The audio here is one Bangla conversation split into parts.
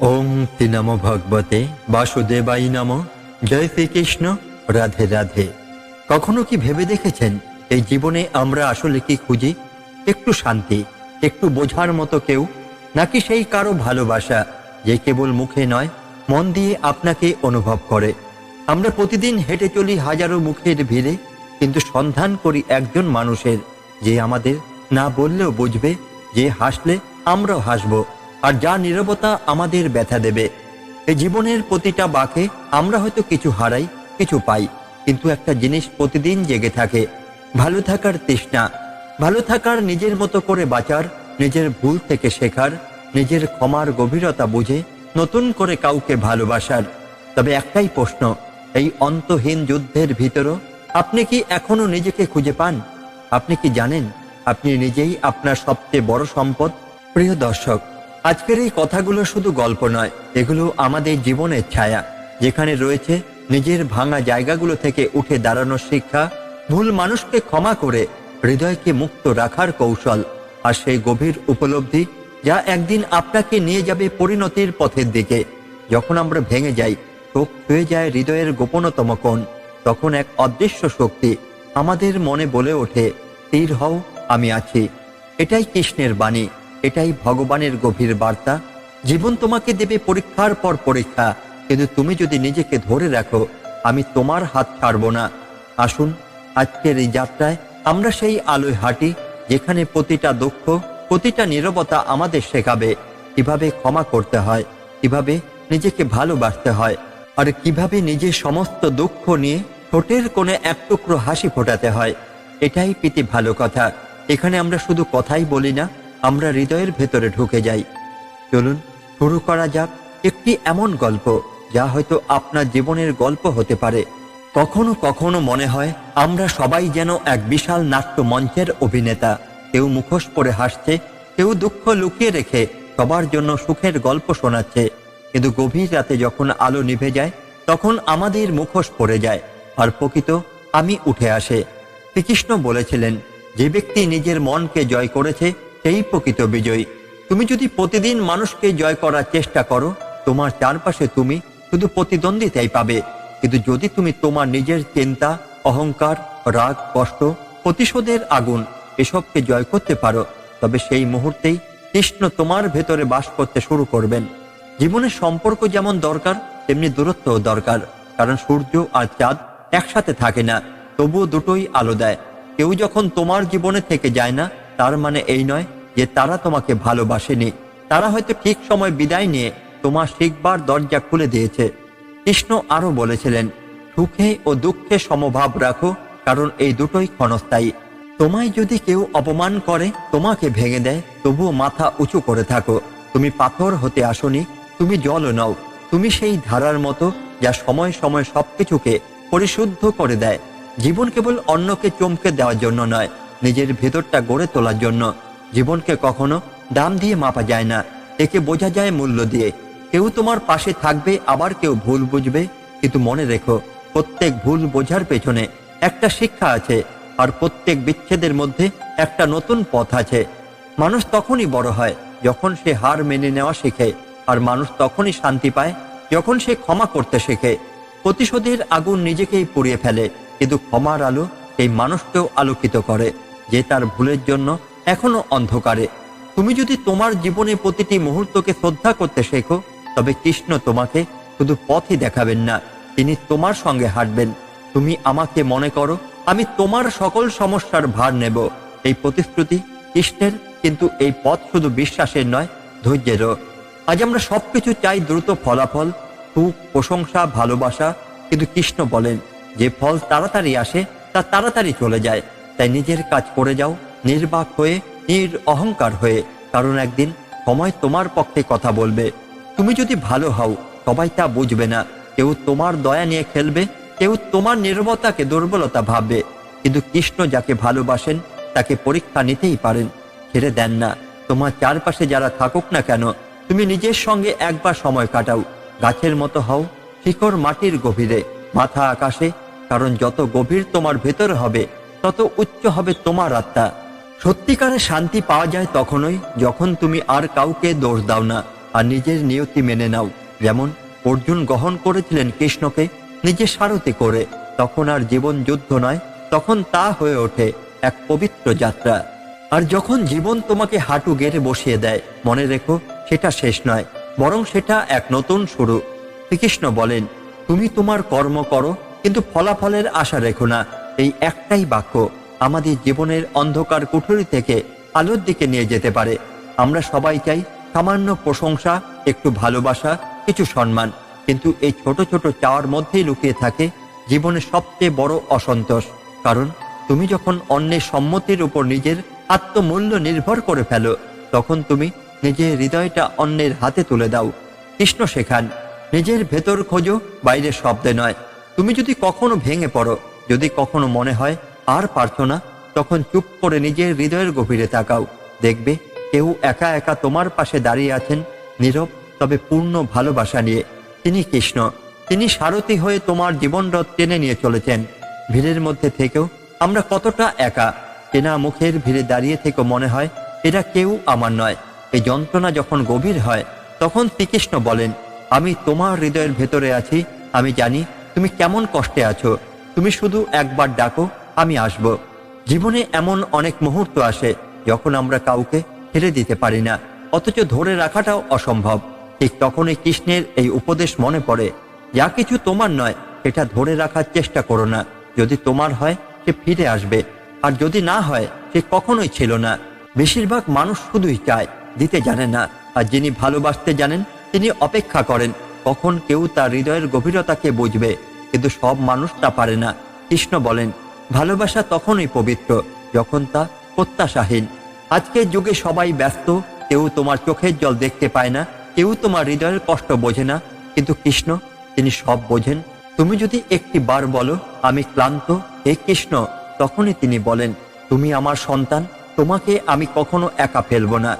ওম শ্রী নম ভগবতে বাসুদেবাই নম। জয় শ্রীকৃষ্ণ। রাধে রাধে। কখনো কি ভেবে দেখেছেন, এই জীবনে আমরা আসলে কি খুঁজি? একটু শান্তি, একটু বোঝার মতো কেউ? নাকি সেই কারও ভালোবাসা, যে কেবল মুখে নয়, মন দিয়ে আপনাকে অনুভব করে? আমরা প্রতিদিন হেঁটে চলি হাজারো মুখের ভিড়ে, কিন্তু সন্ধান করি একজন মানুষের, যে আমাদের না বললেও বুঝবে, যে হাসলে আমরাও হাসবো। আর যা নীরবতা আমাদের ব্যথা দেবে। এই জীবনের প্রতিটা বাঁকে আমরা হয়তো কিছু হারাই, কিছু পাই, কিন্তু একটা জিনিস প্রতিদিন জেগে থাকে। ভালো থাকার তৃষ্ণা, ভালো থাকার নিজের মতো করে বাঁচার, নিজের ভুল থেকে শেখার, নিজের ক্ষমার গভীরতা বুঝে নতুন করে কাউকে ভালোবাসার। তবে একটাই প্রশ্ন, এই অন্তহীন যুদ্ধের ভিতরও আপনি কি এখনও নিজেকে খুঁজে পান? আপনি কি জানেন, আপনি নিজেই আপনার সবচেয়ে বড় সম্পদ? প্রিয় দর্শক আজকের এই কথাগুলো শুধু গল্প নয়, এগুলো আমাদের জীবনের ছায়া, যেখানে রয়েছে নিজের ভাঙা জায়গাগুলো থেকে উঠে দাঁড়ানোর শিক্ষা, ভুল মানুষকে ক্ষমা করে হৃদয়কে মুক্ত রাখার কৌশল, আর সেই গভীর উপলব্ধি যা একদিন আপনাকে নিয়ে যাবে পরিণতির পথের দিকে। যখন আমরা ভেঙে যাই, চোখ হয়ে যায় হৃদয়ের গোপনতম কোণ, তখন এক অদৃশ্য শক্তি আমাদের মনে বলে ওঠে, স্থির হও, আমি আছি। এটাই কৃষ্ণের বাণী। এটাই ভগবানের গভীর বার্তা। জীবন তোমাকে দেবে পরীক্ষার পর পরীক্ষা, কিন্তু তুমি যদি নিজেকে ধরে রাখো, আমি তোমার হাত ছাড়ব না। আসুন, আজকের এই যাত্রায় আমরা সেই আলোয় হাঁটি, যেখানে প্রতিটা দুঃখ, প্রতিটা নীরবতা আমাদের শেখাবে কীভাবে ক্ষমা করতে হয়, কীভাবে নিজেকে ভালোবাসতে হয়, আর কীভাবে নিজের সমস্ত দুঃখ নিয়ে ঠোঁটের কোণে এক টুকরো হাসি ফোটাতে হয়। এটাই প্রীতি ভালো কথা। এখানে আমরা শুধু কথাই বলি না আমরা হৃদয়ের ভেতরে ঢুকে যাই। চলুন, শুরু করা যাক একটি এমন গল্প, যা হয়তো আপনার জীবনের গল্প হতে পারে। কখনো কখনো মনে হয়, আমরা সবাই যেন এক বিশাল নাট্য মঞ্চের অভিনেতা। কেউ মুখোশ পরে হাসছে, কেউ দুঃখ লুকিয়ে রেখে সবার জন্য সুখের গল্প শোনাচ্ছে। কিন্তু গভীর রাতে যখন আলো নিভে যায়, তখন আমাদের মুখোশ পড়ে যায়। আর প্রকৃত, আমি উঠে আসে। শ্রীকৃষ্ণ বলেছিলেন, যে ব্যক্তি নিজের মনকে জয় করেছে সেই প্রকৃত বিজয়ী। তুমি যদি প্রতিদিন মানুষকে জয় করার চেষ্টা করো, তোমার চারপাশে তুমি শুধু প্রতিদ্বন্দ্বিতাই পাবে। কিন্তু যদি তুমি তোমার নিজের চিন্তা, অহংকার, রাগ, কষ্ট, প্রতিশোধের আগুন এসবকে জয় করতে পারো, তবে সেই মুহূর্তেই কৃষ্ণ তোমার ভেতরে বাস করতে শুরু করবেন। জীবনের সম্পর্ক যেমন দরকার, তেমনি দূরত্বও দরকার। কারণ সূর্য আর চাঁদ একসাথে থাকে না, তবুও দুটোই আলো দেয়। কেউ যখন তোমার জীবনে থেকে যায় না তার মানে এই নয় যে তারা তোমাকে ভালোবাসেনি। তারা হয়তো ঠিক সময় বিদায় নিয়ে তোমার শিখবার দরজা খুলে দিয়েছে। কৃষ্ণ আরও বলেছিলেন, সুখে ও দুঃখে সমভাব রাখো, কারণ এই দুটোই ক্ষণস্থায়ী। তোমায় যদি কেউ অপমান করে, তোমাকে ভেঙে দেয়, তবুও মাথা উঁচু করে থাকো। তুমি পাথর হতে আসনি, তুমি জলও নাও। তুমি সেই ধারার মতো যা সময় সময় সবকিছুকে পরিশুদ্ধ করে দেয়। জীবন কেবল অন্যকে চমকে দেওয়ার জন্য নয় নিজের ভেতরটা গড়ে তোলার জন্য। জীবনকে কখনো দাম দিয়ে মাপা যায় না। একে বোঝা যায় মূল্য দিয়ে। কেউ তোমার পাশে থাকবে, আবার কেউ ভুল বুঝবে। কিন্তু মনে রেখো, প্রত্যেক ভুল বোঝার পেছনে একটা শিক্ষা আছে, আর প্রত্যেক বিচ্ছেদের মধ্যে একটা নতুন পথ আছে। মানুষ তখনই বড় হয়, যখন সে হার মেনে নেওয়া শেখে, আর মানুষ তখনই শান্তি পায়, যখন সে ক্ষমা করতে শেখে। প্রতিশোধের আগুন নিজেকেই পুড়িয়ে ফেলে, কিন্তু ক্ষমার আলো এই মানুষকেও আলোকিত করে। যে তার ভুলের জন্য এখনও অন্ধকারে। তুমি যদি তোমার জীবনে প্রতিটি মুহূর্তকে শ্রদ্ধা করতে শেখো, তবে কৃষ্ণ তোমাকে শুধু পথই দেখাবেন না, তিনি তোমার সঙ্গে হাঁটবেন। তুমি আমাকে মনে করো, আমি তোমার সকল সমস্যার ভার নেব। এই প্রতিশ্রুতি কৃষ্ণের, কিন্তু এই পথ শুধু বিশ্বাসের নয়, ধৈর্যেরও। আজ আমরা সবকিছু চাই দ্রুত ফলাফল, সুখ, প্রশংসা, ভালোবাসা, কিন্তু কৃষ্ণ বলেন, যে ফল তাড়াতাড়ি আসে, তা তাড়াতাড়ি চলে যায়। তাই নিজের কাজ করে যাও, নির্বাক হয়ে নির অহংকার হয়ে, কারণ একদিন সময় তোমার পক্ষে কথা বলবে। তুমি যদি ভালো হও, সবাই তা বুঝবে না। কেউ তোমার দয়া নিয়ে খেলবে, কেউ তোমার নির্ভতাকে দুর্বলতা ভাববে। কিন্তু কৃষ্ণ যাকে ভালোবাসেন, তাকে পরীক্ষা নিতেই পারেন, ছেড়ে দেন না। তোমার চারপাশে যারা থাকুক না কেন, তুমি নিজের সঙ্গে একবার সময় কাটাও। গাছের মতো হও শিকড় মাটির গভীরে, মাথা আকাশে, কারণ যত গভীর তোমার ভেতর হবে তত উচ্চ হবে তোমার আত্মা। সত্যিকারের শান্তি পাওয়া যায় তখনই যখন তুমি আর কাউকে দোষ দাও না, আর নিজের নিয়তি মেনে নাও। যেমন অর্জুন গ্রহণ করেছিলেন কৃষ্ণকে নিজের সারথি করে, তখন আর জীবন যুদ্ধ নয়, তখন তা হয়ে ওঠে এক পবিত্র যাত্রা। আর যখন জীবন তোমাকে হাঁটু গেড়ে বসিয়ে দেয়, মনে রেখো সেটা শেষ নয়, বরং সেটা এক নতুন শুরু। শ্রীকৃষ্ণ বলেন, তুমি তোমার কর্ম করো, কিন্তু ফলাফলের আশা রেখো না এই একটাই বাক্য আমাদের জীবনের অন্ধকার কুঠুরি থেকে আলোর দিকে নিয়ে যেতে পারে। আমরা সবাই চাই সামান্য প্রশংসা, একটু ভালোবাসা, কিছু সম্মান। কিন্তু এই ছোট ছোট চাওয়ার মধ্যেই লুকিয়ে থাকে জীবনের সবচেয়ে বড় অসন্তোষ। কারণ তুমি যখন অন্যের সম্মতির উপর নিজের আত্মমূল্য নির্ভর করে ফেলো, তখন তুমি নিজের হৃদয়টা অন্যের হাতে তুলে দাও। কৃষ্ণ শেখান, নিজের ভেতর খোঁজো, বাইরের শব্দে নয়। তুমি যদি কখনো ভেঙে পড়ো যদি কখনো মনে হয় আর পারছ না, তখন চুপ করে নিজের হৃদয়ের গভীরে তাকাও। দেখবে কেউ একা একা তোমার পাশে দাঁড়িয়ে আছেন। নীরব, তবে পূর্ণ ভালোবাসা নিয়ে। তিনি কৃষ্ণ। তিনি সারথী হয়ে তোমার জীবনরথ টেনে নিয়ে চলেছেন। ভিড়ের মধ্যে থেকেও আমরা কতটা একা। চেনা মুখের ভিড়ে দাঁড়িয়ে থেকে মনে হয় এটা কেউ আমার নয়। এই যন্ত্রণা যখন গভীর হয়, তখন শ্রীকৃষ্ণ বলেন, আমি তোমার হৃদয়ের ভেতরে আছি। আমি জানি তুমি কেমন কষ্টে আছো। তুমি শুধু একবার ডাকো, আমি আসব। জীবনে এমন অনেক মুহূর্ত আসে, যখন আমরা কাউকে ছেড়ে দিতে পারি না। অথচ ধরে রাখাটাও অসম্ভব। ঠিক তখনই কৃষ্ণের এই উপদেশ মনে পড়ে, যা কিছু তোমার নয়, সেটা ধরে রাখার চেষ্টা করো না। যদি তোমার হয়, সে ফিরে আসবে। আর যদি না হয়, সে কখনোই ছিল না। বেশিরভাগ মানুষ শুধুই চায়, দিতে জানে না। আর যিনি ভালোবাসতে জানেন, তিনি অপেক্ষা করেন। কখন কেউ তার হৃদয়ের গভীরতাকে বুঝবে। কিন্তু সব মানুষ তা পারে না। কৃষ্ণ বলেন, ভালোবাসা তখনই পবিত্র, যখন তা প্রত্যাশাহীন। আজকের যুগে সবাই ব্যস্ত, কেউ তোমার চোখের জল দেখতে পায় না, কেউ তোমার হৃদয়ের কষ্ট বোঝে না। কিন্তু কৃষ্ণ, তিনি সব বোঝেন। তুমি যদি একটি বার বলো, আমি ক্লান্ত, হে কৃষ্ণ, তখনই তিনি বলেন, তুমি আমার সন্তান, তোমাকে আমি কখনো একা ফেলব না।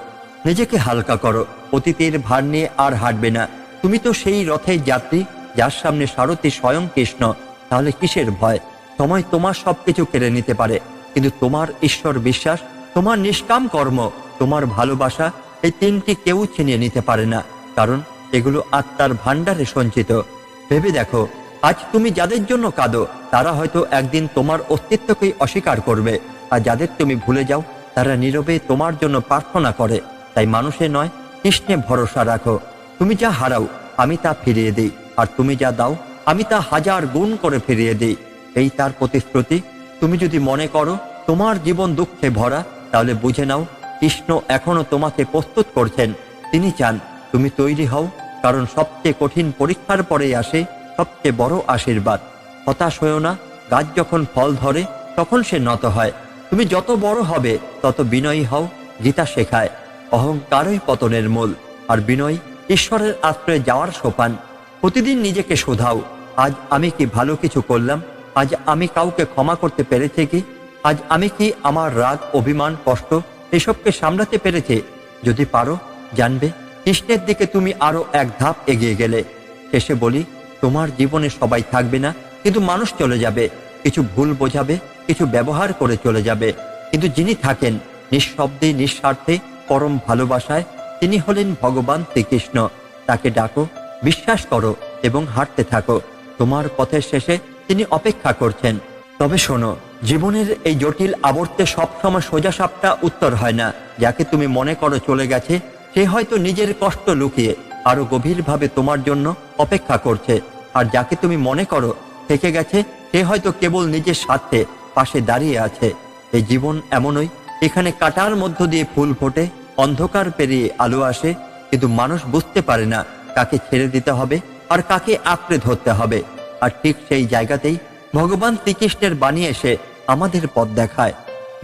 নিজেকে হালকা করো, অতীতের ভার নিয়ে আর হাঁটবে না। তুমি তো সেই রথের যাত্রী যার সামনে সারথি স্বয়ং কৃষ্ণ, তাহলে কিসের ভয়? সময় তোমার সবকিছু কেড়ে নিতে পারে। কিন্তু তোমার ঈশ্বর বিশ্বাস, তোমার নিষ্কাম কর্ম, তোমার ভালোবাসা, এই তিনটি কেউ ছিনিয়ে নিতে পারে না। কারণ এগুলো আত্মার ভাণ্ডারে সঞ্চিত। ভেবে দেখো, আজ তুমি যাদের জন্য কাঁদো, তারা হয়তো একদিন তোমার অস্তিত্বকেই অস্বীকার করবে। আর যাদের তুমি ভুলে যাও, তারা নীরবে তোমার জন্য প্রার্থনা করে। তাই মানুষে নয়, কৃষ্ণে ভরসা রাখো। তুমি যা হারাও, আমি তা ফিরিয়ে দিই। আর তুমি যা দাও, আমি তা হাজার গুণ করে ফিরিয়ে দিই। এই তার প্রতিশ্রুতি। তুমি যদি মনে করো তোমার জীবন দুঃখে ভরা, তাহলে বুঝে নাও, কৃষ্ণ এখনও তোমাকে প্রস্তুত করছেন। তিনি চান তুমি তৈরি হও, কারণ সবচেয়ে কঠিন পরীক্ষার পরেই আসে সবচেয়ে বড় আশীর্বাদ। হতাশ হয়েও না, গাছ যখন ফল ধরে, তখন সে নত হয়। তুমি যত বড় হবে, তত বিনয়ী হও, গীতা শেখায়। অহংকারই পতনের মূল। আর বিনয় ঈশ্বরের আশ্রয়ে যাওয়ার সোপান। প্রতিদিন নিজেকে শোধাও। আজ আমি কি ভালো কিছু করলাম? আজ আমি কাউকে ক্ষমা করতে পেরেছি কি? আজ আমি কি আমার রাগ, অভিমান, কষ্ট এসবকে সামলাতে পেরেছে? যদি পারো, জানবে, কৃষ্ণের দিকে তুমি আরও এক ধাপ এগিয়ে গেলে। শেষে বলি, তোমার জীবনে সবাই থাকবে না, কিন্তু মানুষ চলে যাবে। কিছু ভুল বোঝাবে, কিছু ব্যবহার করে চলে যাবে। কিন্তু যিনি থাকেন, নিঃশব্দে, নিঃস্বার্থে, পরম ভালোবাসায়, তিনি হলেন ভগবান শ্রীকৃষ্ণ। তাকে ডাকো বিশ্বাস করো এবং হাঁটতে থাকো। তোমার পথের শেষে তিনি অপেক্ষা করছেন। তবে শোনো, জীবনের এই জটিল আবর্তে সবসময় সোজা সাপটা উত্তর হয় না। যাকে তুমি মনে করো চলে গেছে, সে হয়তো নিজের কষ্ট লুকিয়ে, আরও গভীরভাবে তোমার জন্য অপেক্ষা করছে। আর যাকে তুমি মনে করো থেকে গেছে, সে হয়তো কেবল নিজের স্বার্থে পাশে দাঁড়িয়ে আছে। এই জীবন এমনই, এখানে কাটার মধ্য দিয়ে ফুল ফোটে, অন্ধকার পেরিয়ে আলো আসে, কিন্তু মানুষ বুঝতে পারে না কাকে ছেড়ে দিতে হবে আর কাকে আঁকড়ে ধরতে হবে। আর ঠিক সেই জায়গাতেই ভগবান শ্রীকৃষ্ণের বাণী এসে আমাদের পথ দেখায়।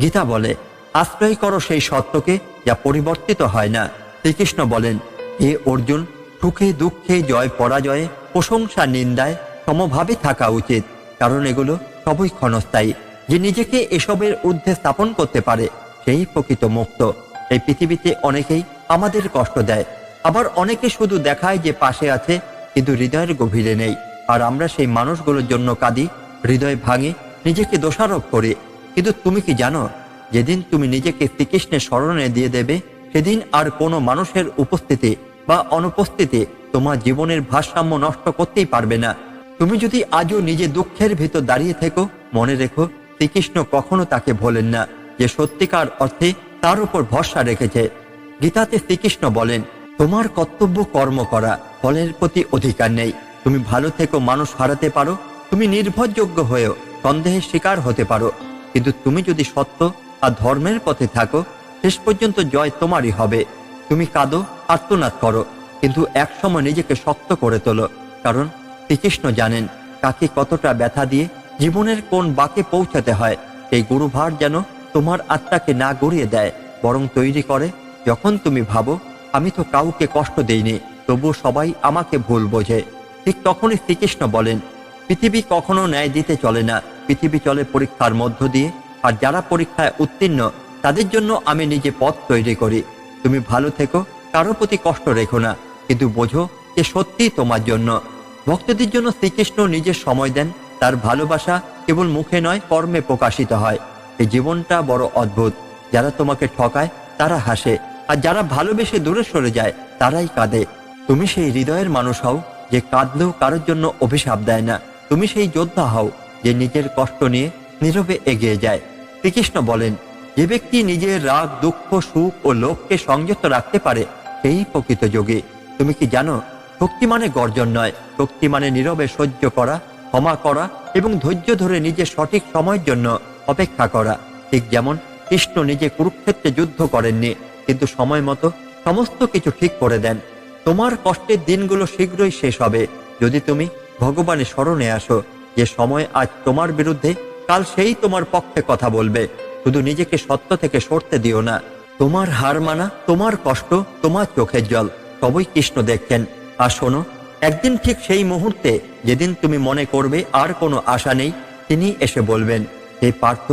গীতা বলে, আশ্রয় করো সেই সত্যকে, যা পরিবর্তিত হয় না। শ্রীকৃষ্ণ বলেন, হে অর্জুন, সুখে, দুঃখে, জয়, পরাজয়ে, প্রশংসা, নিন্দায় সমভাবে থাকা উচিত, কারণ এগুলো সবই ক্ষণস্থায়ী। যে নিজেকে এসবের ঊর্ধ্বে স্থাপন করতে পারে, সেই প্রকৃত মুক্ত। এই পৃথিবীতে অনেকেই আমাদের কষ্ট দেয় আবার অনেকে শুধু দেখায় যে পাশে আছে, কিন্তু হৃদয়ের গভীরে নেই। আর আমরা সেই মানুষগুলোর জন্য কাঁদি, হৃদয় ভাঙে, নিজেকে দোষারোপ করি। কিন্তু তুমি কি জানো, যেদিন তুমি নিজেকে শ্রীকৃষ্ণের স্মরণে দিয়ে দেবে, সেদিন আর কোনো মানুষের উপস্থিতি বা অনুপস্থিতি তোমার জীবনের ভারসাম্য নষ্ট করতেই পারবে না। তুমি যদি আজও নিজে দুঃখের ভিতর দাঁড়িয়ে থেকো, মনে রেখো, শ্রীকৃষ্ণ কখনো তাকে ভোলেন না। যে সত্যিকার অর্থে তার উপর ভরসা রেখেছে। গীতাতে শ্রীকৃষ্ণ বলেন তোমার কর্তব্য কর্ম করা ফলের প্রতি অধিকার নেই। তুমি ভালো থেকো, মানুষ হারাতে পারো। তুমি নির্ভরযোগ্য হয়েও সন্দেহের শিকার হতে পারো। কিন্তু তুমি যদি সত্য আর ধর্মের পথে থাকো, শেষ পর্যন্ত জয় তোমারই হবে। তুমি কাঁদো, আর্তনাদ করো, কিন্তু একসময় নিজেকে শক্ত করে তোলো। কারণ শ্রীকৃষ্ণ জানেন কাকে কতটা ব্যথা দিয়ে জীবনের কোন বাকে পৌঁছাতে হয়। এই গুরুভার যেন তোমার আত্মাকে না গড়িয়ে দেয়, বরং তৈরি করে যখন তুমি ভাবো আমি তো কাউকে কষ্ট দেইনি তবু সবাই আমাকে ভুল বোঝে। ঠিক তখনই শ্রীকৃষ্ণ বলেন, পৃথিবী কখনো ন্যায় দিতে চলে না, পৃথিবী চলে পরীক্ষার মধ্য দিয়ে, আর যারা পরীক্ষায় উত্তীর্ণ, তাদের জন্য আমি নিজে পথ তৈরি করি। তুমি ভালো থেকো, কারও প্রতি কষ্ট রেখো না, কিন্তু বোঝো যে সত্যি তোমার জন্য। ভক্তদের জন্য শ্রীকৃষ্ণ নিজের সময় দেন, তার ভালোবাসা কেবল মুখে নয়, কর্মে প্রকাশিত হয়। এই জীবনটা বড় অদ্ভুত, যারা তোমাকে ঠকায়, তারা হাসে। আর যারা ভালোবেসে দূরে সরে যায়, তারাই কাঁদে। তুমি সেই হৃদয়ের মানুষ হও, যে কাঁদলেও কারোর জন্য অভিশাপ দেয় না। তুমি সেই যোদ্ধা হও, যে নিজের কষ্ট নিয়ে নীরবে এগিয়ে যায়। শ্রীকৃষ্ণ বলেন, যে ব্যক্তি নিজের রাগ, দুঃখ, সুখ ও লোককে সংযত রাখতে পারে, সেই প্রকৃত যোগী। তুমি কি জানো, শক্তি মানে গর্জন নয়। শক্তি মানে নীরবে সহ্য করা, ক্ষমা করা এবং ধৈর্য ধরে নিজের সঠিক সময়ের জন্য অপেক্ষা করা। ঠিক যেমন কৃষ্ণ নিজে কুরুক্ষেত্রে যুদ্ধ করেননি কিন্তু সময় মতো সমস্ত কিছু ঠিক করে দেন। তোমার কষ্টের দিনগুলো শীঘ্রই শেষ হবে। যদি তুমি ভগবানের স্মরণে আসো, যে সময় আজ তোমার বিরুদ্ধে, কাল সেই তোমার পক্ষে কথা বলবে। শুধু নিজেকে সত্য থেকে সরতে দিও না। তোমার হার মানা, তোমার কষ্ট, তোমার চোখের জল, সবই কৃষ্ণ দেখছেন। আর শোনো, একদিন ঠিক সেই মুহূর্তে যেদিন তুমি মনে করবে আর কোনো আশা নেই, তিনি এসে বলবেন, হে পার্থ,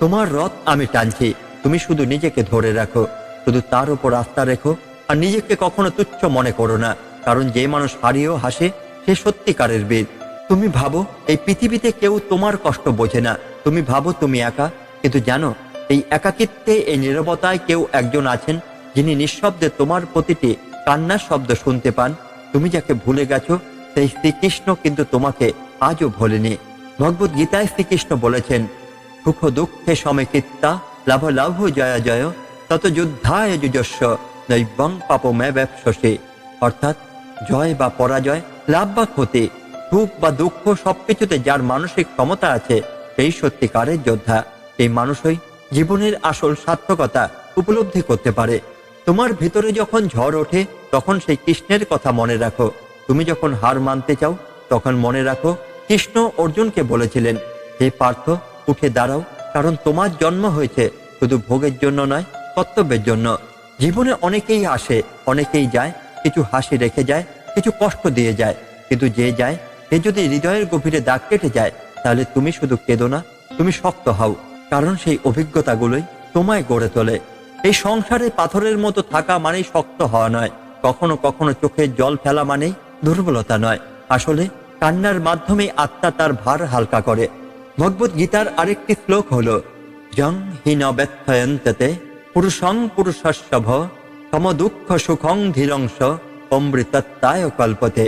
তোমার রথ আমি টানছি। তুমি শুধু নিজেকে ধরে রাখো। শুধু তার উপর আস্থা রেখো আর নিজেকে কখনো তুচ্ছ মনে করো না। কারণ যে মানুষ হারিয়েও হাসে, সে সত্যিকারের বীর তুমি ভাবো, এই পৃথিবীতে কেউ তোমার কষ্ট বোঝে না। তুমি ভাবো তুমি একা, কিন্তু জানো, এই একাকিত্বে, এই নিরবতায় কেউ একজন আছেন যিনি নিঃশব্দে তোমার প্রতিটি কান্নার শব্দ শুনতে পান। তুমি যাকে ভুলে গেছো, সেই শ্রীকৃষ্ণ কিন্তু তোমাকে আজও ভোলেনি। ভগবত গীতায় শ্রীকৃষ্ণ বলেছেন, সুখ দুঃখে সমেকিত্তা, লাভ লাভ জয়া জয়। তত যুদ্ধায় যুজস্ব, নৈবং পাপমে ব্যবসে অর্থাৎ জয় বা পরাজয়, লাভ বা ক্ষতি, সুখ বা দুঃখ সবকিছুতে যার মানসিক ক্ষমতা আছে, সেই সত্যিকারের যোদ্ধা। এই মানুষই জীবনের আসল সার্থকতা উপলব্ধি করতে পারে। তোমার ভিতরে যখন ঝড় ওঠে, তখন সেই কৃষ্ণের কথা মনে রাখো। তুমি যখন হার মানতে চাও, তখন মনে রাখো, কৃষ্ণ অর্জুনকে বলেছিলেন, হে পার্থ, উঠে দাঁড়াও, কারণ তোমার জন্ম হয়েছে। শুধু ভোগের জন্য নয় কর্তব্যের জন্য। জীবনে অনেকেই আসে, অনেকেই যায়, কিছু হাসি রেখে যায়, কিছু কষ্ট দিয়ে যায়। কিন্তু যে যায়, সে যদি হৃদয়ের গভীরে দাগ কেটে যায়, তাহলে তুমি শুধু কেঁদো না, তুমি শক্ত হও, কারণ সেই অভিজ্ঞতাগুলোই তোমায় গড়ে তোলে। এই সংসারে পাথরের মতো থাকা মানেই শক্ত হওয়া নয়, কখনো কখনো চোখে জল ফেলা মানেই দুর্বলতা নয়। আসলে, কান্নার মাধ্যমে আত্মা তার ভার হালকা করে। ভগবত গীতার আরেকটি শ্লোক হলো, জং হীন ব্যথয়ন্ততে পুরুষং পুরুষস্যভ তম দুঃখ সুখং ধীরংশ অমৃতত্বায় কল্পতে।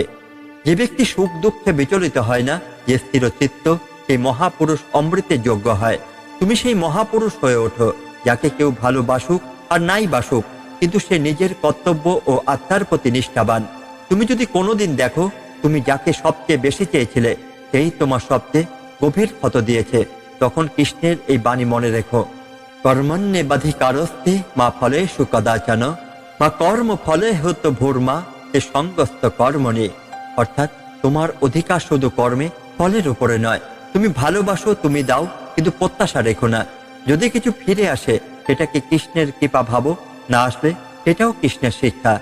যে ব্যক্তি সুখ দুঃখে বিচলিত হয় না, যে স্থির চিত্ত, সেই মহাপুরুষ অমৃতের যোগ্য হয়। তুমি সেই মহাপুরুষ হয়ে ওঠো, যাকে কেউ ভালোবাসুক আর নাই বাসুক, কিন্তু সে নিজের কর্তব্য ও আত্মার প্রতি নিষ্ঠাবান। তুমি যদি কোনোদিন দেখো, তুমি যাকে সবচেয়ে বেশি চেয়েছিলে, সেই তোমার সবচেয়ে গভীর ক্ষত দিয়েছে। তখন কৃষ্ণের এই বাণী মনে রেখো। কর্মণ্যে বাধিকারস্তে মা ফলে সুকদাচন মা কর্ম ফলে হতো ভূর্মা, এ সঙ্গস্ত কর্মণি অর্থাৎ তোমার অধিকার শুধু কর্মে, ফলের উপরে নয়। তুমি ভালোবাসো, তুমি দাও, কিন্তু প্রত্যাশা রেখো না। যদি কিছু ফিরে আসে, সেটাকে কৃষ্ণের কৃপা ভাবো, না আসলে সেটাও কৃষ্ণের শিক্ষা।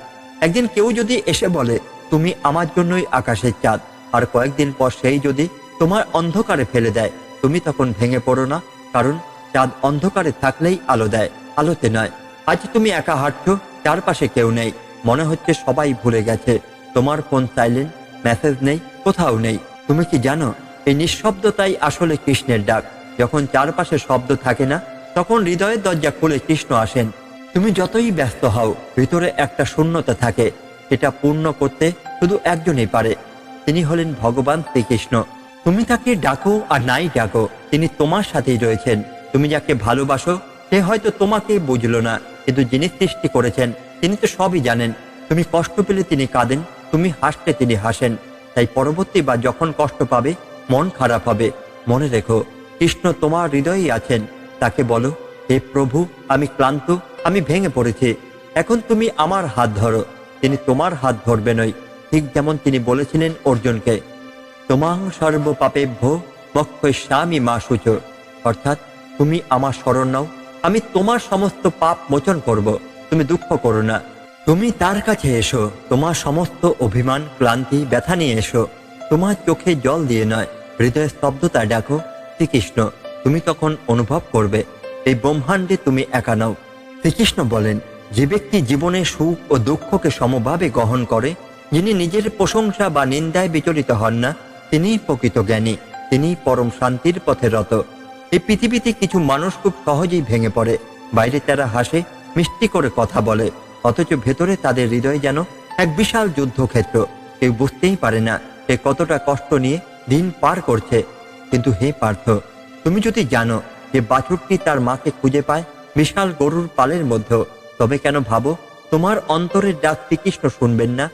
একদিন কেউ যদি এসে বলে, তুমি আমার জন্যই আকাশের চাঁদ। আর কয়েকদিন পর সেই যদি তোমার অন্ধকারে ফেলে দেয়, তুমি তখন ভেঙে পড়ো না, কারণ চাঁদ অন্ধকারে থাকলেই আলো দেয়, আলোতে নয়। আজ তুমি একা হাঁটছো, চারপাশে কেউ নেই। মনে হচ্ছে সবাই ভুলে গেছে। তোমার ফোন সাইলেন্ট মেসেজ নেই, কোথাও নেই। তুমি কি জানো, এই নিঃশব্দতাই আসলে কৃষ্ণের ডাক। যখন চারপাশে শব্দ থাকে না, তখন হৃদয়ের দরজা খুলে কৃষ্ণ আসেন। তুমি যতই ব্যস্ত হও, ভিতরে একটা শূন্যতা থাকে। সেটা পূর্ণ করতে শুধু একজনই পারে। তিনি হলেন ভগবান শ্রীকৃষ্ণ। তুমি তাকে ডাকো আর নাই ডাকো। তিনি তোমার সাথেই রয়েছেন। তুমি যাকে ভালোবাসো, সে হয়তো তোমাকে বুঝলো না। কিন্তু যিনি সৃষ্টি করেছেন, তিনি তো সবই জানেন। তুমি কষ্ট পেলে তিনি কাঁদেন, তুমি হাসলে তিনি হাসেন। তাই পরবর্তী বা যখন কষ্ট পাবে, মন খারাপ হবে। মনে রেখো, কৃষ্ণ তোমার হৃদয়েই আছেন। তাকে বলো, হে প্রভু, আমি ক্লান্ত, আমি ভেঙে পড়েছি। এখন তুমি আমার হাত ধরো, তিনি তোমার হাত ধরবেনই ঠিক যেমন তিনি বলেছিলেন অর্জুনকে, তোমাং সর্ব পাপেভ্য বক্ষস্বামী মা সূচ। অর্থাৎ তুমি আমার স্মরণ নাও। আমি তোমার সমস্ত পাপ মোচন করব। তুমি দুঃখ করো না। তুমি তার কাছে এসো। তোমার সমস্ত অভিমান, ক্লান্তি, ব্যথা নিয়ে এসো। তোমার চোখে জল দিয়ে নয়। হৃদয়ের স্তব্ধতা ডাকো। শ্রীকৃষ্ণ, তুমি তখন অনুভব করবে। এই ব্রহ্মাণ্ডে তুমি একা নাও। শ্রীকৃষ্ণ বলেন, যে ব্যক্তি জীবনে সুখ ও দুঃখকে সমভাবে গ্রহণ করে, যিনি নিজের প্রশংসা বা নিন্দায় বিচলিত হন না, তিনিই প্রকৃত জ্ঞানী। তিনি পরম শান্তির পথে রত। এই পৃথিবীতে কিছু মানুষ খুব সহজেই ভেঙে পড়ে। বাইরে তারা হাসে, মিষ্টি করে কথা বলে, অথচ ভেতরে তাদের হৃদয় যেন এক বিশাল যুদ্ধক্ষেত্র। কেউ বুঝতেই পারে না সে কতটা কষ্ট নিয়ে দিন পার করছে। কিন্তু হে পার্থ, তুমি যদি জানো যে বাছুরটি তার মাকে খুঁজে পায় বিশাল গরুর পালের মধ্যে, তবে কেন ভাবো তোমার অন্তরের ডাক শ্রীকৃষ্ণ শুনবেন না?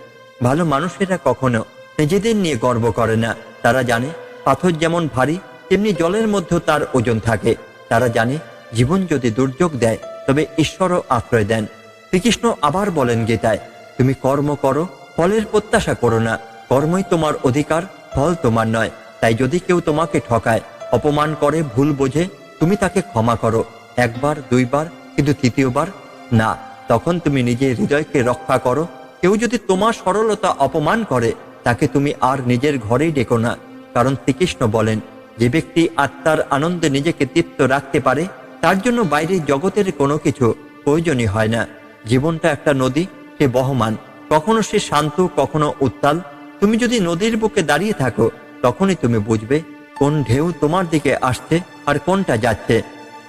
ভালো মানুষেরা কখনো নিজেদের নিয়ে গর্ব করে না। তারা জানে পাথর যেমন ভারী তেমনি জলের মধ্যেও তার ওজন থাকে। তারা জানে, জীবন যদি দুর্যোগ দেয়, তবে ঈশ্বরও আশ্রয় দেন। শ্রীকৃষ্ণ আবার বলেন গীতায়, তুমি কর্ম করো, ফলের প্রত্যাশা করো না। কর্মই তোমার অধিকার, ফল তোমার নয়। তাই যদি কেউ তোমাকে ঠকায়, অপমান করে, ভুল বোঝে, তুমি তাকে ক্ষমা করো। একবার, দুইবার, কিন্তু তৃতীয়বার, না। তখন তুমি নিজের হৃদয়কে রক্ষা করো। কেউ যদি তোমার সরলতা অপমান করে, তাকে তুমি আর নিজের ঘরেই ডেকো না। কারণ শ্রীকৃষ্ণ বলেন যে ব্যক্তি আত্মার আনন্দে নিজেকে তৃপ্ত রাখতে পারে, তার জন্য বাইরের জগতের কোনো কিছু প্রয়োজনই হয় না। জীবনটা একটা নদী, সে বহমান। কখনো সে শান্ত, কখনো উত্তাল। তুমি যদি নদীর বুকে দাঁড়িয়ে থাকো, তখনই তুমি বুঝবে কোন ঢেউ তোমার দিকে আসছে আর কোনটা যাচ্ছে।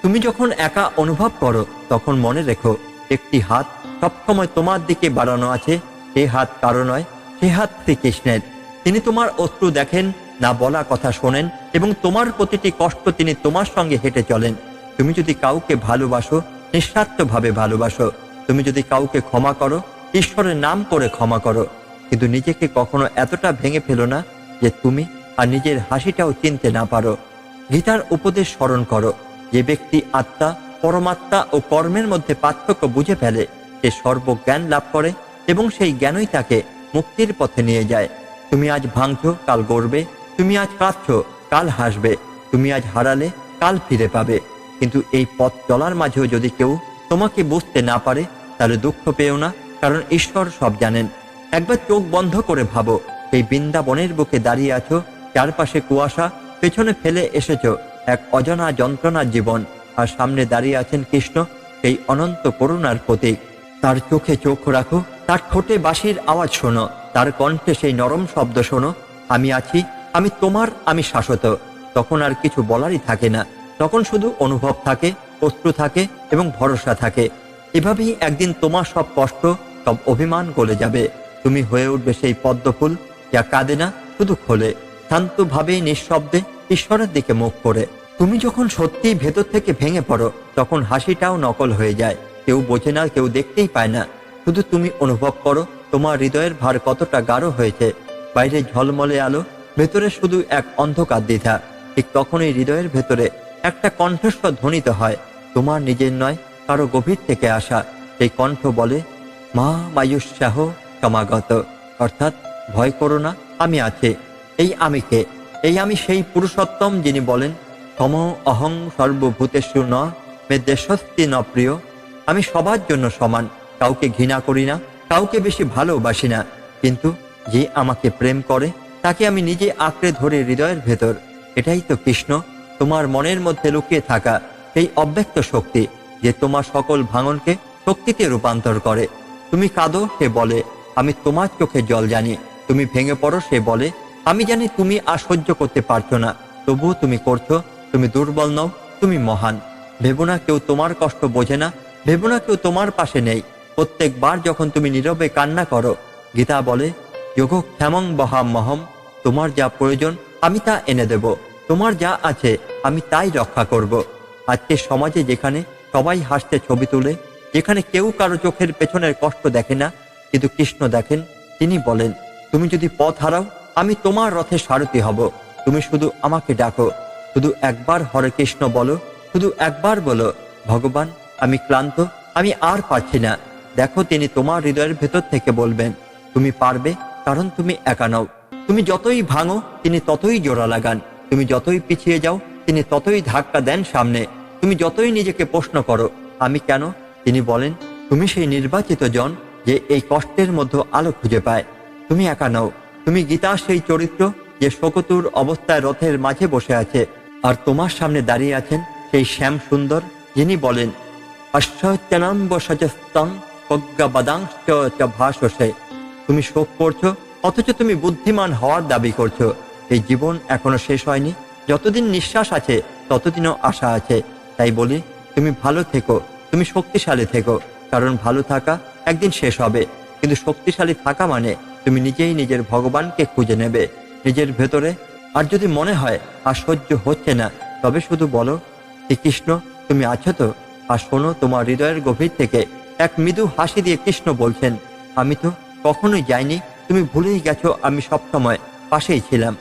তুমি যখন একা অনুভব করো, তখন মনে রেখো, একটি হাত সবসময় তোমার দিকে বাড়ানো আছে। সে হাত কারও নয়, সে হাত শ্রীকৃষ্ণের। তিনি তোমার অশ্রু দেখেন না বলা কথা শোনেন এবং তোমার প্রতিটি কষ্ট তিনি তোমার সঙ্গে হেঁটে চলেন। তুমি যদি কাউকে ভালোবাসো, নিঃস্বার্থভাবে ভালোবাসো, তুমি যদি কাউকে ক্ষমা করো, ঈশ্বরের নাম করে ক্ষমা করো। কিন্তু নিজেকে কখনো এতটা ভেঙে ফেলো না যে তুমি আর নিজের হাসিটাও চিনতে না পারো। গীতার উপদেশ স্মরণ করো, যে ব্যক্তি আত্মা, পরমাত্মা ও কর্মের মধ্যে পার্থক্য বুঝে ফেলে, সে সর্বজ্ঞান লাভ করে এবং সেই জ্ঞানই তাকে মুক্তির পথে নিয়ে যায়। তুমি আজ ভাঙছো, কাল গড়বে তুমি আজ কাঁদছো কাল হাসবে। তুমি আজ হারালে, কাল ফিরে পাবে। কিন্তু এই পথ চলার মাঝেও যদি কেউ তোমাকে বুঝতে না পারে, তাহলে দুঃখ পেও না, কারণ ঈশ্বর সব জানেন। একবার চোখ বন্ধ করে ভাবো, এই বৃন্দাবনের বুকে দাঁড়িয়ে আছো, চারপাশে কুয়াশা, পেছনে ফেলে এসেছ, এক অজানা যন্ত্রণার জীবন, আর সামনে দাঁড়িয়ে আছেন কৃষ্ণ, সেই অনন্ত করুণার প্রতীক। তার চোখে চোখ রাখো, তার ঠোঁটে বাঁশির আওয়াজ শোনো, তার কণ্ঠে সেই নরম শব্দ শোনো, আমি আছি আমি তোমার, আমি শাশ্বত। তখন আর কিছু বলারই থাকে না। তখন শুধু অনুভব থাকে, অশ্রু থাকে এবং ভরসা থাকে। এভাবেই একদিন তোমার সব কষ্ট, সব অভিমান গলে যাবে। তুমি হয়ে উঠবে সেই পদ্মফুল, যা কাঁদে না, শুধু খোলে। শান্তভাবে, নিঃশব্দে ঈশ্বরের দিকে মুখ করে। তুমি যখন সত্যিই ভেতর থেকে ভেঙে পড়ো, তখন হাসিটাও নকল হয়ে যায়। কেউ বোঝে না, কেউ দেখতেই পায় না। শুধু তুমি অনুভব করো, তোমার হৃদয়ের ভার কতটা গাঢ় হয়েছে। বাইরে ঝলমলে আলো ভেতরে শুধু এক অন্ধকার দ্বিধা। ঠিক তখনই হৃদয়ের ভেতরে একটা কণ্ঠস্বর ধ্বনিত হয়, তোমার নিজের নয়, কারও গভীর থেকে আসা। সেই কণ্ঠ বলে, মা মায়ুষ্যাহ সমাগত। অর্থাৎ ভয় করো না, আমি আছে। এই আমিকে এই আমি সেই পুরুষোত্তম যিনি বলেন, সম অহং সর্বভূতেষু ন, মে দেশস্তি ন প্রিয়। আমি সবার জন্য সমান, কাউকে ঘৃণা করি না, কাউকে বেশি ভালোবাসি না। কিন্তু যে আমাকে প্রেম করে তাকে আমি নিজে আঁকড়ে ধরে হৃদয়ের ভেতর। এটাই তো কৃষ্ণ, তোমার মনের মধ্যে লুকিয়ে থাকা সেই অব্যক্ত শক্তি যে তোমার সকল ভাঙনকে শক্তিতে রূপান্তর করে। তুমি কাঁদো, সে বলে, আমি তোমার চোখে জল জানি, তুমি ভেঙে পড়ো, সে বলে, আমি জানি তুমি আর সহ্য করতে পারছ না, তবুও তুমি করছ, তুমি দুর্বল নও, তুমি মহান। ভেবো না কেউ তোমার কষ্ট বোঝে না, ভেবো না কেউ তোমার পাশে নেই। প্রত্যেকবার যখন তুমি নীরবে কান্না করো, গীতা বলে যোগ ক্ষেমং বহাম মহম, তোমার যা প্রয়োজন, আমি তা এনে দেব। তোমার যা আছে, আমি তাই রক্ষা করব। আজকে সমাজে যেখানে সবাই হাসতে ছবি তুলে, যেখানে কেউ কারও চোখের পেছনের কষ্ট দেখে না, কিন্তু কৃষ্ণ দেখেন, তিনি বলেন, তুমি যদি পথ হারাও, আমি তোমার রথে সারথি হব। তুমি শুধু আমাকে ডাকো, শুধু একবার হরে কৃষ্ণ বলো, শুধু একবার বলো, ভগবান, আমি ক্লান্ত, আমি আর পারছি না। দেখো তিনি তোমার হৃদয়ের ভেতর থেকে বলবেন, তুমি পারবে কারণ তুমি একা নও। তুমি যতই ভাঙো, তিনি ততই জোড়া লাগান। তুমি যতই পিছিয়ে যাও, তিনি ততই ধাক্কা দেন সামনে। তুমি যতই নিজেকে প্রশ্ন করো, আমি কেন? তিনি বলেন, তুমি সেই নির্বাচিত জন যে এই কষ্টের মধ্যে আলো খুঁজে পায়। তুমি একা নও। তুমি গীতা সেই চরিত্র যে শকতুর অবস্থায় রথের মাঝে বসে আছে। আর তোমার সামনে দাঁড়িয়ে আছেন সেই শ্যাম সুন্দর, যিনি বলেন অশ্বচনম্ব সজস্তং প্রজ্ঞাবাদাংশ চ ভাষসে তুমি শোক করছ, অথচ তুমি বুদ্ধিমান হওয়ার দাবি করছ। এই জীবন এখনও শেষ হয়নি। যতদিন নিঃশ্বাস আছে, ততদিনও আশা আছে। তাই বলি, তুমি ভালো থেকো, তুমি শক্তিশালী থেকো। কারণ ভালো থাকা একদিন শেষ হবে। কিন্তু শক্তিশালী থাকা মানে তুমি নিজেই নিজের ভগবানকে খুঁজে নেবে। নিজের ভেতরে আর যদি মনে হয়, আর সহ্য হচ্ছে না, তবে শুধু বলো শ্রীকৃষ্ণ তুমি আছো তো? আর শোনো, তোমার হৃদয়ের গভীর থেকে এক মৃদু হাসি দিয়ে কৃষ্ণ বলছেন, আমি তো কখনোই যাইনি। তুমি ভুলেই গেছো, আমি সবসময় পাশেই ছিলাম।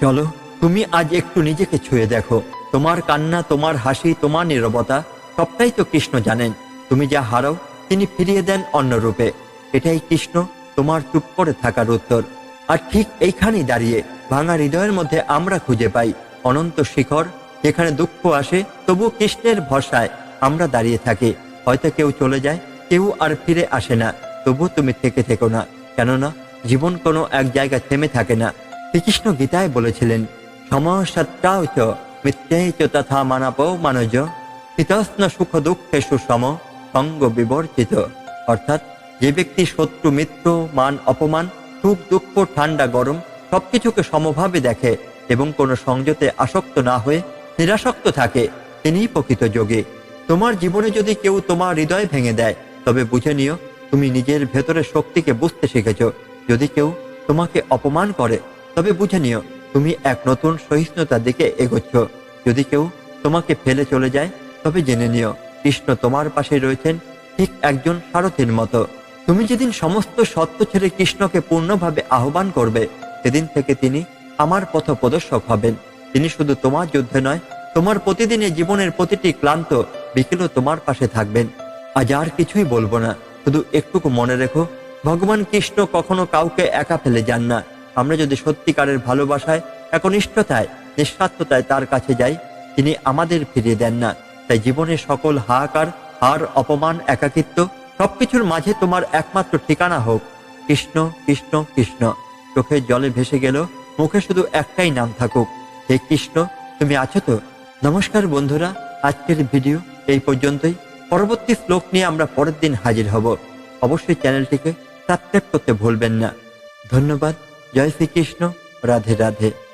চলো, তুমি আজ একটু নিজেকে ছুঁয়ে দেখো। তোমার কান্না, তোমার হাসি, তোমার নীরবতা, সবটাই তো কৃষ্ণ জানেন। তুমি যা হারাও, তিনি ফিরিয়ে দেন অন্য রূপে। এটাই কৃষ্ণ, তোমার চুপ করে থাকার উত্তর। আর ঠিক এইখানেই দাঁড়িয়ে, ভাঙা হৃদয়ের মধ্যে আমরা খুঁজে পাই। অনন্ত শিখর, যেখানে দুঃখ আসে, তবু কৃষ্ণের ভরসায় আমরা দাঁড়িয়ে থাকি। হয়তো কেউ চলে যায়, কেউ আর ফিরে আসে না। তবু তুমি থেকে থেকো না, কেননা জীবন কোনো এক জায়গায় থেমে থাকে না। শ্রীকৃষ্ণ গীতায় বলেছিলেন চ, মিথ্যে চ তথা মানাপ মানজ শীতস্ন সুখ দুঃখে সুসম সঙ্গ বিবর্জিত। অর্থাৎ যে ব্যক্তি শত্রু, মিত্র, মান, অপমান, সুখ, দুঃখ, ঠান্ডা, গরম, সবকিছুকে সমভাবে দেখে এবং কোনো সংযতে আসক্ত না হয়ে নিরাসক্ত থাকে তিনি প্রকৃত যোগী। তোমার জীবনে যদি কেউ তোমার হৃদয় ভেঙে দেয়, তবে বুঝে নিও তুমি নিজের ভেতরের শক্তিকে বুঝতে শিখেছ। যদি কেউ তোমাকে অপমান করে, তবে বুঝে নিও, তুমি এক নতুন সহিষ্ণুতার দিকে এগোচ্ছ। যদি কেউ তোমাকে ফেলে চলে যায়, তবে জেনে নিও, কৃষ্ণ তোমার পাশে রয়েছেন, ঠিক একজন সারথীর মতো। তুমি যেদিন সমস্ত সত্য ছেড়ে কৃষ্ণকে পূর্ণভাবে আহ্বান করবে, সেদিন থেকে তিনি আমার পথ প্রদর্শক হবেন। তিনি শুধু তোমার যুদ্ধে নয়, তোমার প্রতিদিনের জীবনের প্রতিটি ক্লান্ত বিকেলও তোমার পাশে থাকবেন। আজ আর কিছুই বলব না। শুধু একটুকু মনে রেখো, ভগবান কৃষ্ণ কখনো কাউকে একা ফেলে যান না। আমরা যদি সত্যিকারের ভালোবাসায়, একনিষ্ঠতায়, নিঃস্বার্থতায় তার কাছে যাই, তিনি আমাদের ফিরিয়ে দেন না। তাই জীবনের সকল হাহাকার, হার, অপমান, একাকিত্ব, সবকিছুর মাঝে তোমার একমাত্র ঠিকানা হোক। কৃষ্ণ কৃষ্ণ কৃষ্ণ চোখের জলে ভেসে গেল, মুখে শুধু একটাই নাম থাকুক। হে কৃষ্ণ, তুমি আছো তো? নমস্কার বন্ধুরা, আজকের ভিডিও এই পর্যন্তই। পরবর্তী শ্লোক নিয়ে আমরা পরের দিন হাজির হব। অবশ্যই চ্যানেলটিকে সাবস্ক্রাইব করতে ভুলবেন না। ধন্যবাদ। জয় শ্রীকৃষ্ণ। রাধে রাধে।